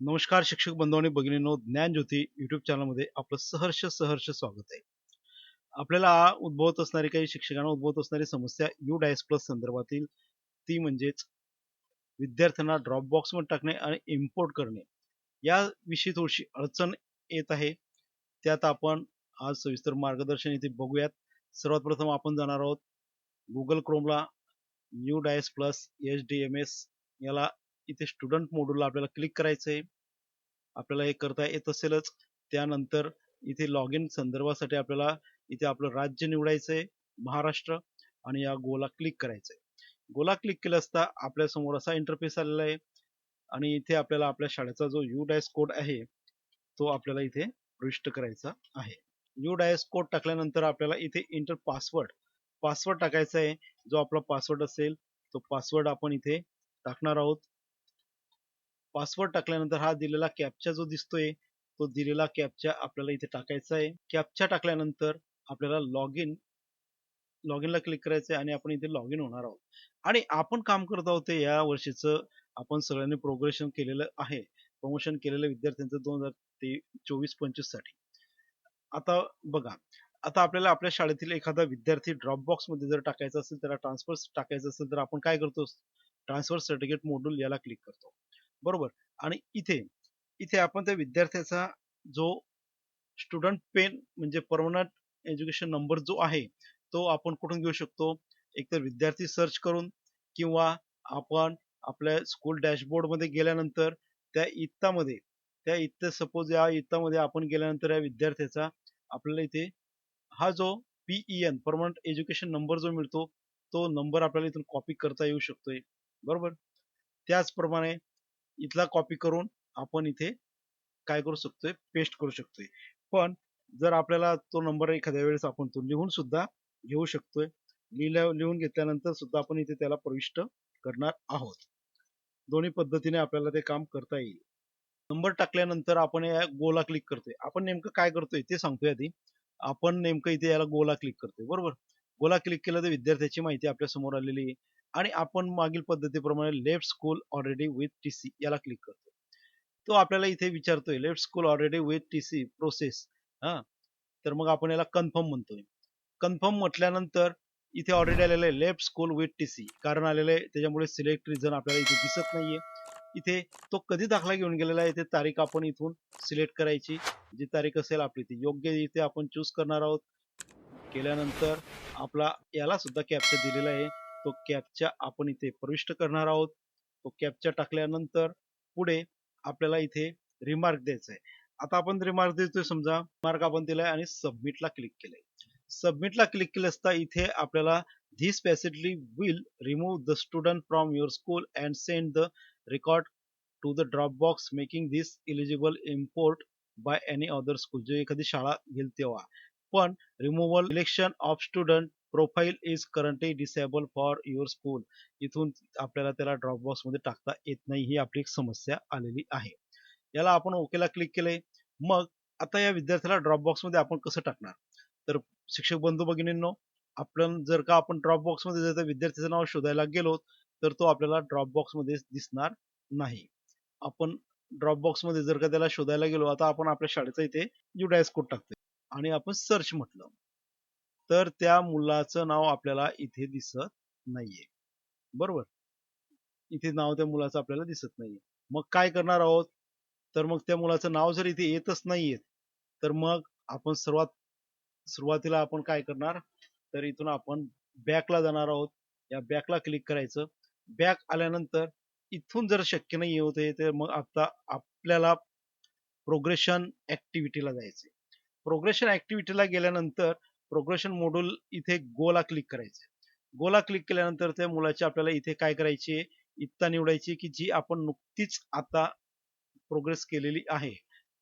नमस्कार शिक्षक बंधू आणि भगिनींनो ज्ञानज्योती युट्यूब चॅनलमध्ये आपलं सहर्ष सहर्ष स्वागत आहे. आपल्याला उद्भवत असणारी काही शिक्षकांना उद्भवत असणारी समस्या यू डायस प्लस संदर्भातील ती म्हणजेच विद्यार्थ्यांना ड्रॉप बॉक्समध्ये टाकणे आणि इम्पोर्ट करणे. याविषयी थोडीशी अडचण येत आहे. त्यात आपण आज सविस्तर मार्गदर्शन इथे बघूयात. सर्वात प्रथम आपण जाणार आहोत Google क्रोमला UDISE plus H D M S याला इथे स्टुडंट मोडूलला आपल्याला क्लिक करायचं आहे आपल्याला हे करता येत असेलच. त्यानंतर इथे लॉग इन संदर्भासाठी आपल्याला इथे आपलं राज्य निवडायचं आहे महाराष्ट्र आणि या गोला क्लिक करायचं आहे गोला क्लिक केलं असता आपल्यासमोर असा इंटरफेस आलेला आहे. आणि इथे आपल्याला आपल्या शाळेचा जो यू डायस कोड आहे तो आपल्याला इथे प्रविष्ट करायचा आहे. यू डायस कोड टाकल्यानंतर आपल्याला इथे इंटर पासवर्ड पासवर्ड टाकायचा आहे. जो आपला पासवर्ड असेल तो पासवर्ड आपण इथे टाकणार आहोत. पासवर्ड टाकल्यानंतर हा दिलेला कॅपचा जो दिसतोय तो दिलेला कॅपचा आपल्याला इथे टाकायचा आहे. कॅपचा टाकल्यानंतर आपल्याला लॉग इन लॉग इनला क्लिक करायचं आहे आणि आपण इथे लॉग इन होणार आहोत. आणि आपण काम करत आहोत ते या वर्षीचं आपण सगळ्यांनी प्रोग्रेशन केलेलं आहे. प्रमोशन केलेलं विद्यार्थ्यांचं दोन हजार ते चोवीस पंचवीससाठी. आता बघा आता आपल्याला आपल्या शाळेतील एखादा विद्यार्थी ड्रॉप बॉक्समध्ये जर टाकायचा असेल त्याला ट्रान्सफर टाकायचं असेल तर आपण काय करतो? ट्रान्सफर सर्टिफिकेट मोडूल याला क्लिक करतो. बरोबर. आणि इथे इथे आपण त्या विद्यार्थ्याचा जो स्टुडंट पेन म्हणजे परमनंट एज्युकेशन नंबर जो आहे तो आपण कुठून घेऊ शकतो? एकतर विद्यार्थी सर्च करून किंवा आपण आपल्या स्कूल डॅशबोर्डमध्ये गेल्यानंतर त्या इत्तामध्ये त्या इत्त सपोज या इत्तामध्ये आपण गेल्यानंतर या विद्यार्थ्याचा आपल्याला इथे हा जो पीईएन परमनंट एज्युकेशन नंबर जो मिळतो तो नंबर आपल्याला इथून कॉपी करता येऊ शकतोय. बरोबर? त्याचप्रमाणे इथला कॉपी करून आपण इथे काय करू शकतोय? पेस्ट करू शकतोय. पण जर आपल्याला तो नंबर एखाद्या वेळेस आपण तो लिहून सुद्धा घेऊ शकतोय. लिहिल्या लिहून घेतल्यानंतर सुद्धा आपण इथे त्याला प्रविष्ट करणार आहोत. दोन्ही पद्धतीने आपल्याला ते काम करता येईल. नंबर टाकल्यानंतर आपण या गोला क्लिक करतोय. आपण नेमकं काय करतोय ते सांगतोय आधी. आपण नेमकं इथे याला गोला क्लिक करतोय. बरोबर? गोला क्लिक केलं तर विद्यार्थ्याची माहिती आपल्यासमोर आलेली आहे. आणि आपण मागील पद्धतीप्रमाणे left school already with T C याला क्लिक करतो. तो आपल्याला इथे विचारतोय left school already with T C process हा? तर मग आपण याला कन्फर्म म्हणतोय. कन्फर्म म्हटल्यानंतर इथे ऑलरेडी आलेलं आहे left school with T C कारण आलेलं आहे त्याच्यामुळे सिलेक्ट रिझन आपल्याला इथे दिसत नाहीये. इथे तो कधी दाखला घेऊन गेलेला आहे ते तारीख आपण इथून सिलेक्ट करायची. जी तारीख असेल आपली ती योग्य इथे आपण चूज करणार आहोत. केल्यानंतर आपला याला सुद्धा कॅप्चर दिलेला आहे. तो कॅपच्या आपण इथे प्रविष्ट करणार आहोत. तो कॅपचा टाकल्यानंतर पुढे आपल्याला इथे रिमार्क द्यायचा आहे. आता आपण रिमार्क देतोय समजा मार्क आपण दिलाय आणि सबमिटला क्लिक केलंय. सबमिटला क्लिक केलं असता इथे आपल्याला this facility will remove the student from your school and send the record to the drop box making this eligible import by any other school जे एखादी शाळा घेईल तेव्हा. पण removal election of student profile is currently disable for your school. इथून आपल्याला त्याला drop बॉक्समध्ये टाकता येत नाही ही आपली एक समस्या आलेली आहे. याला आपण ओकेला क्लिक केले. मग आता या विद्यार्थ्याला ड्रॉप बॉक्समध्ये आपण कसं टाकणार? तर शिक्षक बंधू भगिनींनो आपण जर का आपण ड्रॉप बॉक्समध्ये जर त्या विद्यार्थ्याचं नाव शोधायला गेलो तर तो आपल्याला ड्रॉप बॉक्समध्ये दिसणार नाही. आपण ड्रॉप बॉक्समध्ये जर का त्याला शोधायला गेलो आता आपण आपल्या शाळेचा इथे युडायस कोड टाकतोय. आणि आपण सर्च म्हटलं. तर त्या मुलाचं नाव आपल्याला इथे दिसत नाहीये. बरोबर? इथे नाव त्या मुलाचं आपल्याला दिसत नाहीये. मग काय करणार आहोत? तर मग त्या मुलाचं नाव जर इथे येतच नाहीये तर मग आपण सर्वात सुरुवातीला आपण काय करणार? तर इथून आपण बॅकला जाणार आहोत. या बॅकला क्लिक करायचं. बॅक आल्यानंतर इथून जर शक्य नाही होते तर मग आता आपल्याला प्रोग्रेशन ऍक्टिव्हिटीला जायचं प्रोग्रेशन ऍक्टिव्हिटीला गेल्यानंतर प्रोग्रेशन मॉड्यूल इथे गोला क्लिक करायचे. गोला क्लिक केल्यानंतर त्या मुलाची आपल्याला इथे काय करायची? इत्ता निवडायची की जी आपण नुकतीच आता प्रोग्रेस केलेली आहे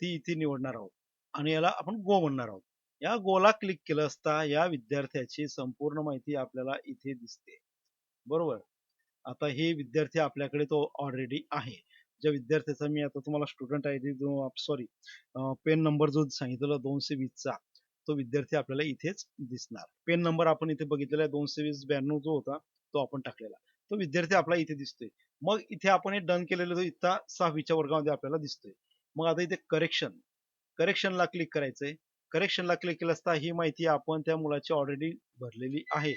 ती इथे निवडणार आहोत. आणि याला आपण गो म्हणणार आहोत. या गोला क्लिक केलं असता या विद्यार्थ्याची संपूर्ण माहिती आपल्याला इथे दिसते. बरोबर? आता हे विद्यार्थी आपल्याकडे तो ऑलरेडी आहे. ज्या विद्यार्थ्याचा मी आता तुम्हाला student I D sorry pen number जो सांगितलेला दोनशे वीसचा तो विद्यार्थी आपल्याला इथेच दिसणार. पेन नंबर आपण इथे बघितलेला आहे दोनशे वीस ब्याण्णव जो होता तो आपण टाकलेला. तो विद्यार्थी आपला इथे दिसतोय. मग इथे आपण हे डन केलेलं तो इथं सहावीच्या वर्गामध्ये आपल्याला दिसतोय. मग आता इथे करेक्शन करेक्शनला क्लिक करायचंय. करेक्शनला क्लिक केलं असता ही माहिती आपण त्या मुलाची ऑलरेडी भरलेली आहे.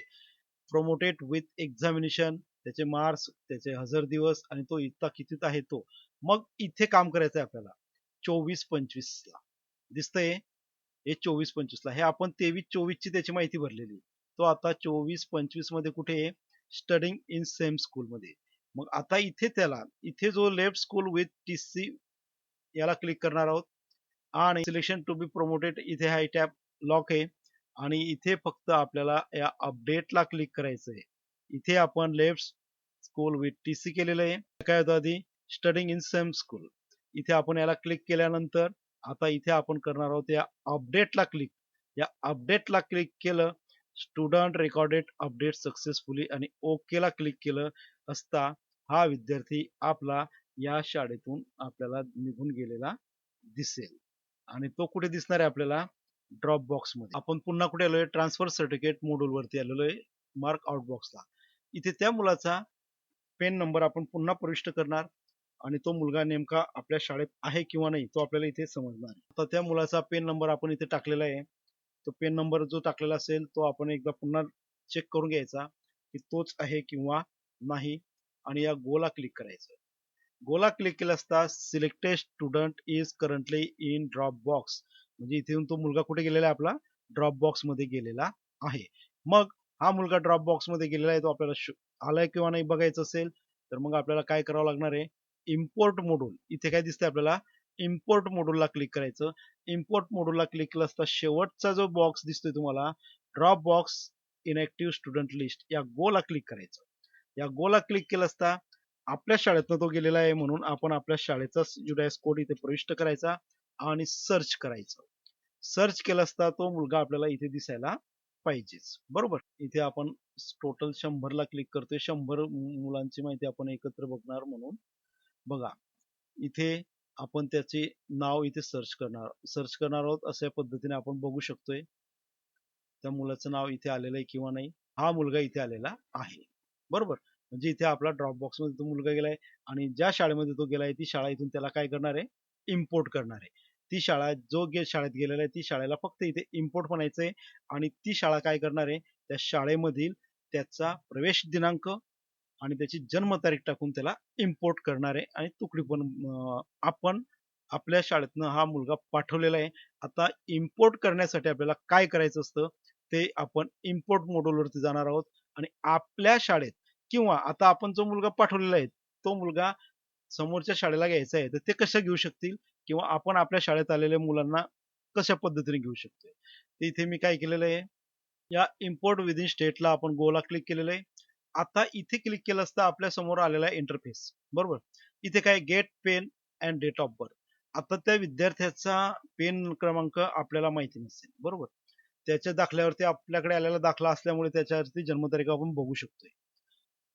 प्रोमोटेड विथ एक्झामिनेशन त्याचे मार्क्स त्याचे हजर दिवस आणि तो इतका कितीत आहे तो. मग इथे काम करायचं आहे आपल्याला. चोवीस पंचवीस ला दिसतंय? हे चोवीस पंचवीस ला. हे आपण तेवीस चोवीस ची त्याची माहिती भरलेली. तो आता चोवीस पंचवीसमध्ये कुठे आहे? स्टडिंग इन सेम स्कूल मध्ये. मग आता इथे त्याला इथे जो left school with T C याला क्लिक करणार आहोत. आणि सिलेक्शन टू बी प्रोमोटेड इथे हा टॅब लॉक आहे. आणि इथे फक्त आपल्याला या अपडेटला क्लिक करायचं आहे. इथे आपण left school with T C केलेलं आहे. काय होतं आधी? स्टडिंग इन सेम स्कूल इथे आपण याला क्लिक केल्यानंतर आता इथे आपण करणार आहोत या अपडेटला क्लिक या अपडेटला क्लिक केलं स्टुडंट रेकॉर्डेड अपडेट सक्सेसफुली आणि ओकेला क्लिक केलं असता हा विद्यार्थी आपला या शाळेतून आपल्याला निघून गेलेला दिसेल. आणि तो कुठे दिसणार आहे आपल्याला? ड्रॉप बॉक्समध्ये. आपण पुन्हा कुठे आलोय? ट्रान्सफर सर्टिफिकेट मोडूल वरती आलेलो आहे मार्क आउट बॉक्सला इथे त्या मुलाचा पेन नंबर आपण पुन्हा प्रविष्ट करणार. आणि तो मुलगा नेमका आपल्या शाळेत आहे किंवा नाही तो आपल्याला इथे समजणार आता त्या मुलाचा पेन नंबर आपण इथे टाकलेला आहे. तो पेन नंबर जो टाकलेला असेल तो आपण एकदा पुन्हा चेक करून घ्यायचा की तोच आहे किंवा नाही आणि या गोला क्लिक करायचं. गोला क्लिक केला असता selected student is currently in drop box म्हणजे इथून तो मुलगा कुठे गेलेला आहे? आपला ड्रॉप बॉक्समध्ये गेलेला आहे. मग हा मुलगा ड्रॉप बॉक्समध्ये गेलेला आहे तो आपल्याला आलाय किंवा नाही बघायचं असेल तर मग आपल्याला काय करावं लागणार आहे? इम्पोर्ट मोडूल इथे काय दिसतंय आपल्याला? इम्पोर्ट मोडूलला क्लिक करायचं. इम्पोर्ट मोडूलला क्लिक केलं असता शेवटचा जो बॉक्स दिसतोय तुम्हाला drop box inactive student list या गोला क्लिक करायचं. या गोला क्लिक केलं असता आपल्या शाळेतनं तो गेलेला आहे म्हणून आपण आपल्या शाळेचा जुडायस कोड इथे प्रविष्ट करायचा आणि सर्च करायचं. सर्च केलं असता तो मुलगा आपल्याला इथे दिसायला पाहिजेच. बरोबर? इथे आपण टोटल शंभरला क्लिक करतोय. शंभर मुलांची माहिती आपण एकत्र बघणार म्हणून बघा इथे आपण त्याचे नाव इथे सर्च करणार सर्च करणार आहोत अशा पद्धतीने आपण बघू शकतोय. त्या मुलाचं नाव इथे आलेलं आहे किंवा नाही हा मुलगा इथे आलेला आहे. बरोबर? म्हणजे इथे आपला ड्रॉप बॉक्समध्ये तो मुलगा गेलाय आणि ज्या शाळेमध्ये तो गेलाय ती शाळा इथून त्याला काय करणार आहे? इम्पोर्ट करणार आहे. ती शाळा जो गे शाळेत गेलेला आहे ती शाळेला फक्त इथे इम्पोर्ट म्हणायचं आहे आणि ती शाळा काय करणार आहे? त्या शाळेमधील त्याचा प्रवेश दिनांक आणि त्याची जन्मतारीख टाकून त्याला इम्पोर्ट करणार आहे आणि तुकडी पण आपण आपल्या शाळेतनं हा मुलगा पाठवलेला आहे. आता इम्पोर्ट करण्यासाठी आपल्याला काय करायचं असतं? ते आपण इम्पोर्ट वरती जाणार आहोत आणि आपल्या शाळेत किंवा आता आपण जो मुलगा पाठवलेला आहे तो मुलगा समोरच्या शाळेला घ्यायचा आहे तर ते कसं घेऊ शकतील? किंवा आपण आपल्या शाळेत आलेल्या मुलांना कशा पद्धतीने घेऊ शकतो ते इथे मी काय केलेलं आहे या इम्पोर्ट विदिन स्टेटला आपण गोला क्लिक केलेलं आहे. आता इथे क्लिक केलं असता आपल्यासमोर आलेला इंटरफेस बरोबर? इथे काय? Get pen and date of birth आता त्या विद्यार्थ्याचा पेन क्रमांक आपल्याला माहिती नसेल. बरोबर? त्याच्या दाखल्यावरती आपल्याकडे आलेला दाखला असल्यामुळे त्याच्यावरती जन्मतारीख आपण बघू शकतोय.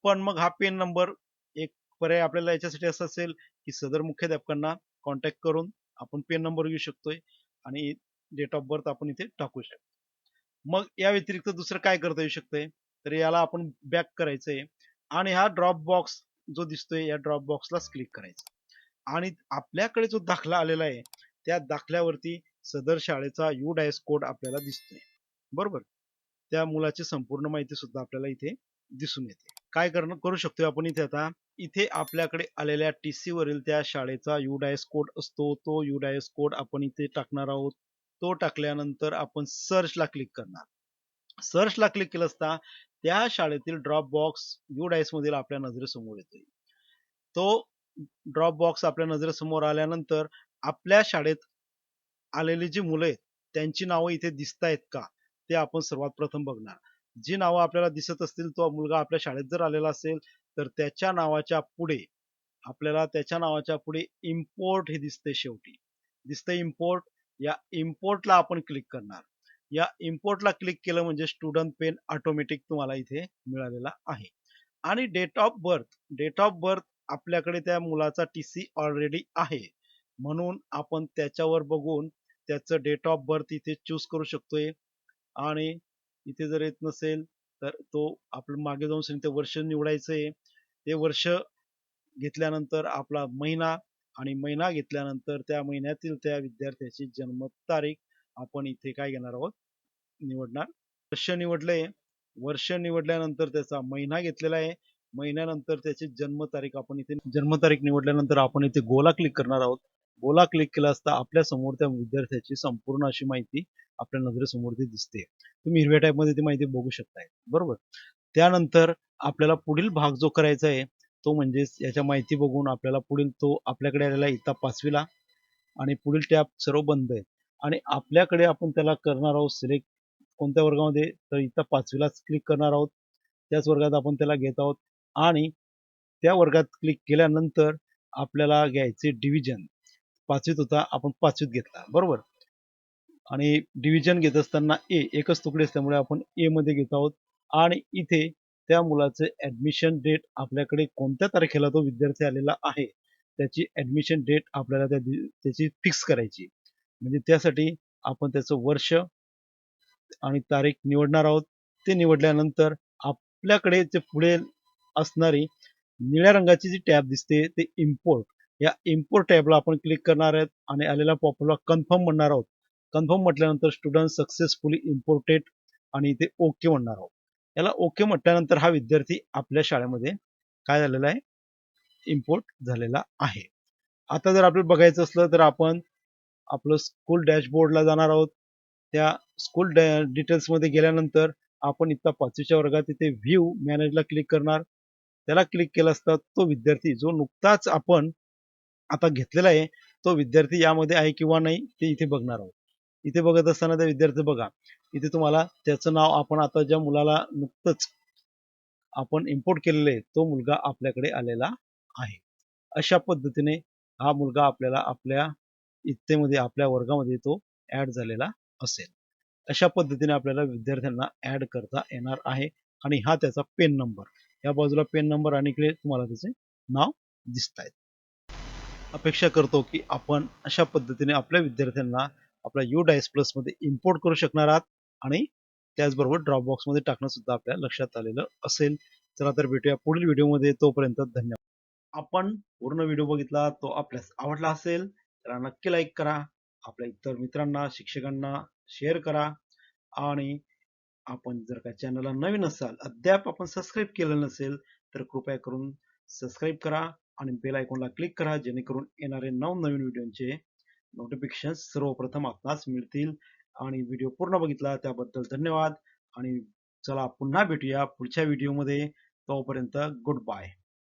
पण मग हा पेन नंबर एक पर्याय आपल्याला याच्यासाठी असं असेल की सदर मुख्याध्यापकांना कॉन्टॅक्ट करून आपण पेन नंबर घेऊ शकतोय आणि डेट ऑफ बर्थ आपण इथे टाकू शकतो मग या व्यतिरिक्त दुसरं काय करता येऊ शकतंय? तर याला आपण बॅक करायचंय. आणि हा ड्रॉप बॉक्स जो दिसतोय या ड्रॉप बॉक्सलाच क्लिक करायचं. आणि आपल्याकडे जो दाखला आलेला आहे त्या दाखल्यावरती सदर शाळेचा यू डायस कोड आपल्याला दिसतोय. बरोबर? त्या मुलाची संपूर्ण माहिती सुद्धा आपल्याला इथे दिसून येते. काय करणं करू शकतोय आपण इथे आता? इथे आपल्याकडे आलेल्या टी सी वरील त्या शाळेचा यू डायस कोड असतो. तो यू डायस कोड आपण इथे टाकणार आहोत. तो टाकल्यानंतर आपण सर्चला क्लिक करणार. सर्चला क्लिक केलं असता त्या शाळेतील ड्रॉप बॉक्स यू डायस मधील आपल्या नजरेसमोर येतोय तो ड्रॉप बॉक्स आपल्या नजरेसमोर आल्यानंतर आपल्या शाळेत आलेली जी मुलं आहेत त्यांची नावं इथे दिसत आहेत का? ते आपण सर्वात प्रथम बघणार. जी नावं आपल्याला दिसत असतील तो मुलगा आपल्या शाळेत जर आलेला असेल तर त्याच्या नावाच्या पुढे आपल्याला त्याच्या नावाच्या पुढे इम्पोर्ट हे दिसते शेवटी. दिसतं इम्पोर्ट या इम्पोर्टला आपण क्लिक करणार. या इम्पोर्टला क्लिक केलं म्हणजे स्टुडंट पेन ऑटोमॅटिक तुम्हाला इथे मिळालेला आहे. आणि date of birth date of birth आपल्याकडे त्या मुलाचा टी सी ऑलरेडी आहे. म्हणून आपण त्याच्यावर बघून त्याचं डेट ऑफ बर्थ इथे चूज करू शकतोय. आणि इथे जर येत नसेल तर तो आपण मागे जाऊन सांगितलं वर्ष निवडायचं आहे ते वर्ष घेतल्यानंतर आपला महिना आणि महिना घेतल्यानंतर त्या महिन्यातील त्या विद्यार्थ्याची जन्मतारीख आपण इथे काय घेणार आहोत? निवडणार. वर्ष निवडलंय. वर्ष निवडल्यानंतर त्याचा महिना घेतलेला आहे. महिन्यानंतर त्याची जन्मतारीख आपण इथे जन्मतारीख निवडल्यानंतर आपण इथे गोला क्लिक करणार आहोत. गोला क्लिक केला असता आपल्यासमोर त्या विद्यार्थ्याची संपूर्ण अशी माहिती आपल्या नजरेसमोर ती दिसते. तुम्ही हिरव्या टाईपमध्ये ती माहिती बघू शकताय. बरोबर? त्यानंतर आपल्याला पुढील भाग जो करायचा आहे तो म्हणजे याच्या माहिती बघून आपल्याला पुढील तो आपल्याकडे आलेला इथं पाचवीला. आणि पुढील टॅब सर्व बंद आहे. आणि आपल्याकडे आपण त्याला करणार आहोत सिलेक्ट कोणत्या वर्गामध्ये? तर इथं पाचवीलाच क्लिक करणार आहोत. त्याच वर्गात आपण त्याला घेत आहोत. आणि त्या वर्गात क्लिक केल्यानंतर आपल्याला घ्यायचे डिव्हिजन पाचवीत होता आपण पाचवीत घेतला. बरोबर? आणि डिव्हिजन घेत असताना ए एकच तुकडे असल्यामुळे आपण ए मध्ये घेत आहोत. आणि इथे त्या मुलाचे ऍडमिशन डेट आपल्याकडे कोणत्या तारखेला तो विद्यार्थी आलेला आहे? त्याची ऍडमिशन डेट आपल्याला त्या त्याची फिक्स करायची. म्हणजे त्यासाठी आपण त्याचं वर्ष आणि तारीख निवडणार आहोत. ते निवडल्यानंतर आपल्याकडे जे पुढे असणारी निळ्या रंगाची जी टॅब दिसते ते इम्पोर्ट या इम्पोर्ट टॅबला आपण क्लिक करणार आहेत आणि आलेला पॉप्युलर कन्फर्म म्हणणार आहोत. कन्फर्म म्हटल्यानंतर स्टुडंट सक्सेसफुली इम्पोर्टेड आणि इथे ओके म्हणणार आहोत. याला ओके म्हटल्यानंतर हा विद्यार्थी आपल्या शाळेमध्ये काय झालेला आहे? इम्पोर्ट झालेला आहे. आता जर आपल्याला बघायचं असलं तर आपण आपलं स्कूल डॅशबोर्डला जाणार आहोत. त्या स्कूल डिटेल्समध्ये गेल्यानंतर आपण इथं पाचवीच्या वर्गात इथे व्ह्यू मॅनेजला क्लिक करणार. त्याला क्लिक केला असता तो विद्यार्थी जो नुकताच आपण आता घेतलेला आहे तो विद्यार्थी यामध्ये आहे किंवा नाही ते इथे बघणार आहोत. इथे बघत असताना त्या विद्यार्थी बघा इथे तुम्हाला त्याचं नाव आपण आता ज्या मुलाला नुकतंच आपण इम्पोर्ट केलेलं आहे तो मुलगा आपल्याकडे आलेला आहे. अशा पद्धतीने हा मुलगा आपल्याला आपल्या इत्तेमध्ये आपल्या वर्गामध्ये तो ऍड झालेला असेल. अशा पद्धतीने आपल्याला विद्यार्थ्यांना ऍड करता येणार आहे आणि हा त्याचा पेन नंबर या बाजूला पेन नंबर आणि इकडे तुम्हाला त्याचे नाव दिसत आहेत अपेक्षा करतो की आपण अशा पद्धतीने आपल्या विद्यार्थ्यांना आपल्या यू डायस प्लसमध्ये इम्पोर्ट करू शकणार आहात आणि त्याचबरोबर ड्रॉप बॉक्समध्ये टाकणं सुद्धा आपल्या लक्षात आलेलं असेल. चला तर भेटूया पुढील व्हिडिओमध्ये तोपर्यंत धन्यवाद. आपण पूर्ण व्हिडिओ बघितला तो आपल्यास आवडला असेल. तर नक्की लाईक करा. आपल्या इतर मित्रांना शिक्षकांना शेअर करा. आणि आपण जर का चॅनलला नवीन असाल अद्याप आपण सबस्क्राईब केलं नसेल तर कृपया करून सबस्क्राईब करा आणि बेल आयकॉनला क्लिक करा जेणेकरून येणारे नवनवीन व्हिडिओचे नोटिफिकेशन सर्वप्रथम आपणास मिळतील. आणि व्हिडिओ पूर्ण बघितला त्याबद्दल धन्यवाद. आणि चला पुन्हा भेटूया पुढच्या व्हिडिओमध्ये तोपर्यंत गुड बाय